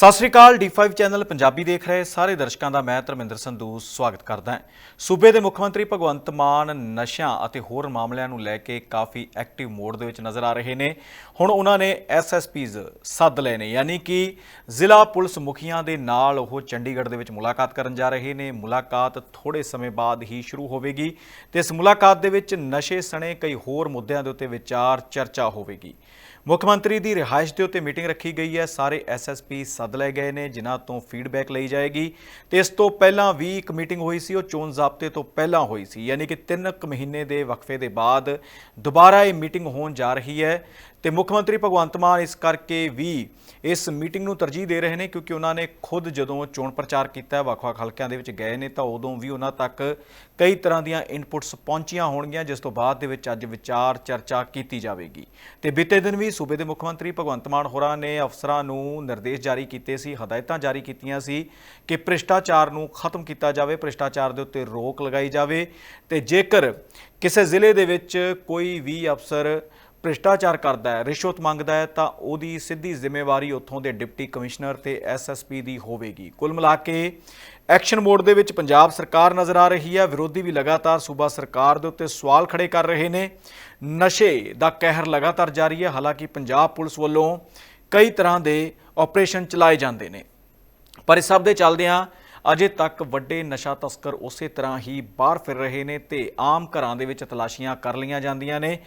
ਸਤਿ ਸ਼੍ਰੀ ਅਕਾਲ D5 channel Punjabi ਦੇਖ ਰਹੇ ਸਾਰੇ ਦਰਸ਼ਕਾਂ ਦਾ ਮੈਂ ਧਰਮਿੰਦਰ ਸੰਧੂ ਸਵਾਗਤ ਕਰਦਾ ਹਾਂ। ਸੂਬੇ ਦੇ ਮੁੱਖ ਮੰਤਰੀ ਭਗਵੰਤ ਮਾਨ ਨਸ਼ਿਆਂ ਅਤੇ ਹੋਰ ਮਾਮਲਿਆਂ ਨੂੰ ਲੈ ਕੇ ਕਾਫੀ ਐਕਟਿਵ ਮੋਡ ਦੇ ਵਿੱਚ ਨਜ਼ਰ ਆ ਰਹੇ ਨੇ। ਹੁਣ ਉਹਨਾਂ ਨੇ ਐਸਐਸਪੀਜ਼ ਸੱਦ ਲਏ ਨੇ, ਯਾਨੀ ਕਿ ਜ਼ਿਲ੍ਹਾ ਪੁਲਿਸ ਮੁਖੀਆਂ ਦੇ ਨਾਲ ਉਹ ਚੰਡੀਗੜ੍ਹ ਦੇ ਵਿੱਚ ਮੁਲਾਕਾਤ ਕਰਨ ਜਾ ਰਹੇ ਨੇ। ਮੁਲਾਕਾਤ ਥੋੜੇ ਸਮੇਂ ਬਾਅਦ ਹੀ ਸ਼ੁਰੂ ਹੋਵੇਗੀ ਤੇ ਇਸ ਮੁਲਾਕਾਤ ਦੇ ਵਿੱਚ ਨਸ਼ੇ ਸਣੇ ਕਈ ਹੋਰ ਮੁੱਦਿਆਂ ਦੇ ਉੱਤੇ ਵਿਚਾਰ, ਚਰਚਾ ਹੋਵੇਗੀ। ਮੁੱਖ ਮੰਤਰੀ ਦੀ ਰਿਹਾਇਸ਼ ਦੇ ਉੱਤੇ ਮੀਟਿੰਗ ਰੱਖੀ ਗਈ ਹੈ। ਸਾਰੇ ਐਸਐਸਪੀ ਸੱਦ ਲਏ ਗਏ ਨੇ, ਜਿਨ੍ਹਾਂ ਤੋਂ ਫੀਡਬੈਕ ਲਈ ਜਾਏਗੀ। ਤੇ ਇਸ ਤੋਂ ਪਹਿਲਾਂ ਵੀ ਇੱਕ ਮੀਟਿੰਗ ਹੋਈ ਸੀ, ਉਹ ਚੋਣ ਜ਼ਾਬਤੇ ਤੋਂ ਪਹਿਲਾਂ ਹੋਈ ਸੀ। ਯਾਨੀ ਕਿ 3 ਕੁ ਮਹੀਨੇ ਦੇ ਵਕਫੇ ਦੇ ਬਾਅਦ ਦੁਬਾਰਾ ਇਹ ਮੀਟਿੰਗ ਹੋਣ ਜਾ ਰਹੀ ਹੈ। ਤੇ ਮੁੱਖ ਮੰਤਰੀ ਭਗਵੰਤ ਮਾਨ ਇਸ ਕਰਕੇ ਵੀ ਇਸ ਮੀਟਿੰਗ ਨੂੰ ਤਰਜੀਹ ਦੇ ਰਹੇ ਨੇ ਕਿਉਂਕਿ ਉਹਨਾਂ ਨੇ ਖੁਦ ਜਦੋਂ ਚੋਣ ਪ੍ਰਚਾਰ ਕੀਤਾ ਵੱਖ-ਵੱਖ ਹਲਕਿਆਂ ਦੇ ਵਿੱਚ ਗਏ ਨੇ, ਤਾਂ ਉਦੋਂ ਵੀ ਉਹਨਾਂ ਤੱਕ ਕਈ ਤਰ੍ਹਾਂ ਦੀਆਂ ਇਨਪੁਟਸ ਪਹੁੰਚੀਆਂ ਹੋਣਗੀਆਂ, ਜਿਸ ਤੋਂ ਬਾਅਦ ਦੇ ਵਿੱਚ ਅੱਜ ਵਿਚਾਰ ਚਰਚਾ ਕੀਤੀ ਜਾਵੇਗੀ। ਤੇ ਬੀਤੇ ਦਿਨ ਵੀ ਸੂਬੇ ਦੇ ਮੁੱਖ ਮੰਤਰੀ ਭਗਵੰਤ ਮਾਨ ਹੋਰਾਂ ਨੇ ਅਫਸਰਾਂ ਨੂੰ ਨਿਰਦੇਸ਼ ਜਾਰੀ ਕੀਤੇ ਸੀ, ਹਦਾਇਤਾਂ ਜਾਰੀ ਕੀਤੀਆਂ ਸੀ ਕਿ ਭ੍ਰਿਸ਼ਟਾਚਾਰ ਨੂੰ ਖਤਮ ਕੀਤਾ ਜਾਵੇ, ਭ੍ਰਿਸ਼ਟਾਚਾਰ ਦੇ ਉੱਤੇ ਰੋਕ ਲਗਾਈ ਜਾਵੇ ਤੇ ਜੇਕਰ ਕਿਸੇ ਜ਼ਿਲ੍ਹੇ ਦੇ ਵਿੱਚ ਕੋਈ ਵੀ ਅਫਸਰ ਭ੍ਰਿਸ਼ਟਾਚਾਰ ਕਰਦਾ ਹੈ, ਰਿਸ਼ਵਤ ਮੰਗਦਾ ਹੈ, ਤਾਂ ਉਹਦੀ ਸਿੱਧੀ ਜ਼ਿੰਮੇਵਾਰੀ ਉੱਥੋਂ ਦੇ ਡਿਪਟੀ ਕਮਿਸ਼ਨਰ ਤੇ ਐਸਐਸਪੀ ਦੀ ਹੋਵੇਗੀ। ਕੁੱਲ ਮਿਲਾ ਕੇ ਐਕਸ਼ਨ ਮੋਡ ਦੇ ਵਿੱਚ ਪੰਜਾਬ ਸਰਕਾਰ ਨਜ਼ਰ ਆ ਰਹੀ ਹੈ। ਵਿਰੋਧੀ ਵੀ ਲਗਾਤਾਰ ਸੂਬਾ ਸਰਕਾਰ ਦੇ ਉੱਤੇ ਸਵਾਲ ਖੜੇ ਕਰ ਰਹੇ ਨੇ। ਨਸ਼ੇ ਦਾ ਕਹਿਰ ਲਗਾਤਾਰ ਜਾਰੀ ਹੈ। ਹਾਲਾਂਕਿ ਪੰਜਾਬ ਪੁਲਿਸ ਵੱਲੋਂ ਕਈ ਤਰ੍ਹਾਂ ਦੇ ਆਪਰੇਸ਼ਨ ਚਲਾਏ ਜਾਂਦੇ ਨੇ। ਪਰ ਇਸ ਸਭ ਦੇ ਚੱਲਦਿਆਂ ਅਜੇ ਤੱਕ ਵੱਡੇ ਨਸ਼ਾ ਤਸਕਰ ਉਸੇ ਤਰ੍ਹਾਂ ਹੀ ਬਾਹਰ ਫਿਰ ਰਹੇ ਨੇ ਤੇ ਆਮ ਘਰਾਂ ਦੇ ਵਿੱਚ ਤਲਾਸ਼ੀਆਂ ਕਰ ਲਈਆਂ ਜਾਂਦੀਆਂ ਨੇ।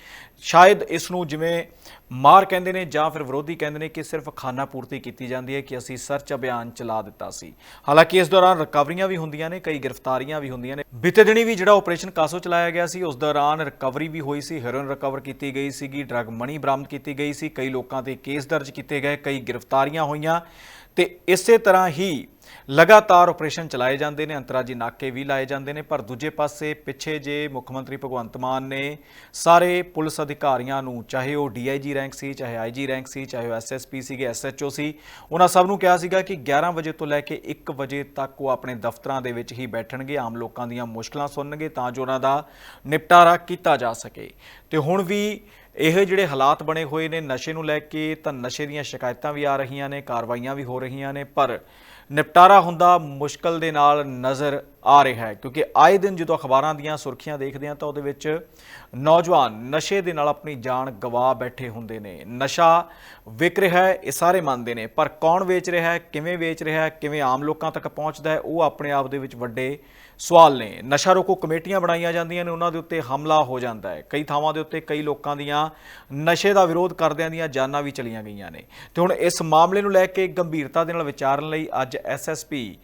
ਸ਼ਾਇਦ ਇਸ ਨੂੰ ਜਿਵੇਂ ਮਾਰ ਕਹਿੰਦੇ ਨੇ ਜਾਂ ਫਿਰ ਵਿਰੋਧੀ ਕਹਿੰਦੇ ਨੇ ਕਿ ਸਿਰਫ ਖਾਨਾ ਪੂਰਤੀ ਕੀਤੀ ਜਾਂਦੀ ਹੈ ਕਿ ਅਸੀਂ ਸਰਚ ਅਭਿਆਨ ਚਲਾ ਦਿੱਤਾ ਸੀ। ਹਾਲਾਂਕਿ ਇਸ ਦੌਰਾਨ ਰਿਕਵਰੀਆਂ ਵੀ ਹੁੰਦੀਆਂ ਨੇ, ਕਈ ਗ੍ਰਿਫਤਾਰੀਆਂ ਵੀ ਹੁੰਦੀਆਂ ਨੇ। ਬੀਤੇ ਦਿਨੀ ਵੀ ਜਿਹੜਾ ਆਪਰੇਸ਼ਨ ਕਾਸੋ ਚਲਾਇਆ ਗਿਆ ਸੀ, ਉਸ ਦੌਰਾਨ ਰਿਕਵਰੀ ਵੀ ਹੋਈ ਸੀ, ਹੈਰੋਇਨ ਰਿਕਵਰ ਕੀਤੀ ਗਈ ਸੀਗੀ, ਡਰੱਗ ਮਨੀ ਬਰਾਮਦ ਕੀਤੀ ਗਈ ਸੀ, ਕਈ ਲੋਕਾਂ ਤੇ ਕੇਸ ਦਰਜ ਕੀਤੇ ਗਏ, ਕਈ ਗ੍ਰਿਫਤਾਰੀਆਂ ਹੋਈਆਂ ਤੇ ਇਸੇ ਤਰ੍ਹਾਂ ਹੀ ਲਗਾਤਾਰ ਆਪਰੇਸ਼ਨ ਚਲਾਏ ਜਾਂਦੇ ਨੇ ਅੰਤਰਾਜੀ ਨਾਕੇ ਵੀ ਲਾਏ ਜਾਂਦੇ ਨੇ, ਪਰ ਦੂਜੇ ਪਾਸੇ ਪਿੱਛੇ ਜੇ ਮੁੱਖ ਮੰਤਰੀ ਭਗਵੰਤ ਮਾਨ ਨੇ ਸਾਰੇ ਪੁਲਿਸ ਅਧਿਕਾਰੀਆਂ ਨੂੰ, ਚਾਹੇ ਉਹ ਡੀਆਈਜੀ ਰੈਂਕ ਸੀ, ਚਾਹੇ ਆਈਜੀ ਰੈਂਕ ਸੀ, ਚਾਹੇ ਉਹ ਐਸਐਸਪੀ ਸੀਗੇ ਐਸਐਚਓ ਸੀ, ਉਹਨਾਂ ਸਭ ਨੂੰ ਕਿਹਾ ਸੀਗਾ ਕਿ 11 ਵਜੇ ਤੋਂ ਲੈ ਕੇ 1 ਵਜੇ ਤੱਕ ਉਹ ਆਪਣੇ ਦਫ਼ਤਰਾਂ ਦੇ ਵਿੱਚ ਹੀ ਬੈਠਣਗੇ, ਆਮ ਲੋਕਾਂ ਦੀਆਂ ਮੁਸ਼ਕਲਾਂ ਸੁਣਨਗੇ ਤਾਂ ਜੋ ਉਹਨਾਂ ਦਾ ਨਿਪਟਾਰਾ ਕੀਤਾ ਜਾ ਸਕੇ। ਤੇ ਹੁਣ ਵੀ ਇਹ ਜਿਹੜੇ ਹਾਲਾਤ ਬਣੇ ਹੋਏ ਨੇ, ਨਸ਼ੇ ਨੂੰ ਲੈ ਕੇ ਤਾਂ ਨਸ਼ੇ ਦੀਆਂ ਸ਼ਿਕਾਇਤਾਂ ਵੀ ਆ ਰਹੀਆਂ ਨੇ, ਕਾਰਵਾਈਆਂ ਵੀ ਹੋ ਰਹੀਆਂ ਨੇ, ਪਰ ਨਿਪਟਾਰਾ ਹੁੰਦਾ ਮੁਸ਼ਕਲ ਦੇ ਨਾਲ ਨਜ਼ਰ ਆ ਰਿਹਾ ਹੈ। ਕਿਉਂਕਿ ਆਏ ਦਿਨ ਜਦੋਂ ਅਖਬਾਰਾਂ ਦੀਆਂ ਸੁਰਖੀਆਂ ਦੇਖਦੇ ਹਾਂ ਤਾਂ ਉਹਦੇ ਵਿੱਚ ਨੌਜਵਾਨ ਨਸ਼ੇ ਦੇ ਨਾਲ ਆਪਣੀ ਜਾਨ ਗਵਾ ਬੈਠੇ ਹੁੰਦੇ ਨੇ। ਨਸ਼ਾ ਵਿਕ ਰਿਹਾ ਹੈ, ਇਹ ਸਾਰੇ ਮੰਨਦੇ ਨੇ। ਪਰ ਕੌਣ ਵੇਚ ਰਿਹਾ ਹੈ, ਕਿਵੇਂ ਵੇਚ ਰਿਹਾ ਹੈ, ਕਿਵੇਂ ਆਮ ਲੋਕਾਂ ਤੱਕ ਪਹੁੰਚਦਾ ਹੈ, ਉਹ ਆਪਣੇ ਆਪ ਦੇ ਵਿੱਚ ਵੱਡੇ ਸਵਾਲ ਨੇ। ਨਸ਼ਾ ਰੋਕੋ ਕਮੇਟੀਆਂ ਬਣਾਈਆਂ ਜਾਂਦੀਆਂ ਨੇ, ਉਹਨਾਂ ਦੇ ਉੱਤੇ ਹਮਲਾ ਹੋ ਜਾਂਦਾ ਹੈ। ਕਈ ਥਾਵਾਂ ਦੇ ਉੱਤੇ ਕਈ ਲੋਕਾਂ ਦੀਆਂ ਨਸ਼ੇ ਦਾ ਵਿਰੋਧ ਕਰਦਿਆਂ ਦੀਆਂ ਜਾਨਾਂ ਵੀ ਚਲੀਆਂ ਗਈਆਂ ਨੇ। ਤੇ ਹੁਣ ਇਸ ਮਾਮਲੇ ਨੂੰ ਲੈ ਕੇ ਗੰਭੀਰਤਾ ਦੇ ਨਾਲ ਵਿਚਾਰਨ ਲਈ ਅੱਜ ਐਸਐਸਪੀ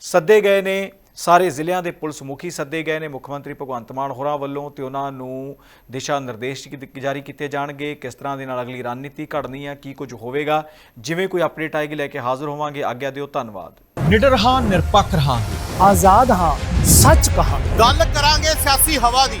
ਸੱਦੇ ਗਏ ਨੇ ਸਾਰੇ ਜ਼ਿਲ੍ਹਿਆਂ ਦੇ ਪੁਲਿਸ ਮੁਖੀ ਸੱਦੇ ਗਏ ਨੇ ਮੁੱਖ ਮੰਤਰੀ ਭਗਵੰਤ ਮਾਨ ਹੋਰਾਂ ਵੱਲੋਂ ਤੇ ਉਹਨਾਂ ਨੂੰ ਦਿਸ਼ਾ ਨਿਰਦੇਸ਼ ਕੀ- ਜਾਰੀ ਕੀਤੇ ਜਾਣਗੇ ਕਿਸ ਤਰ੍ਹਾਂ ਦੇ ਨਾਲ ਅਗਲੀ ਰਣਨੀਤੀ ਘੜਨੀ ਹੈ ਕੀ ਕੁਝ ਹੋਵੇਗਾ ਜਿਵੇਂ ਕੋਈ ਅਪਡੇਟ ਆਏਗੀ ਲੈ ਕੇ ਹਾਜ਼ਰ ਹੋਵਾਂਗੇ ਆਗਿਆ ਦਿਓ ਧੰਨਵਾਦ। ਨਿਡਰ ਹਾਂ ਨਿਰਪੱਖ ਰਹਾਂਗੇ। ਆਜ਼ਾਦ ਹਾਂ ਸੱਚ ਕਹਾਂ ਗੱਲ ਕਰਾਂਗੇ ਸਿਆਸੀ ਹਵਾ ਦੀ।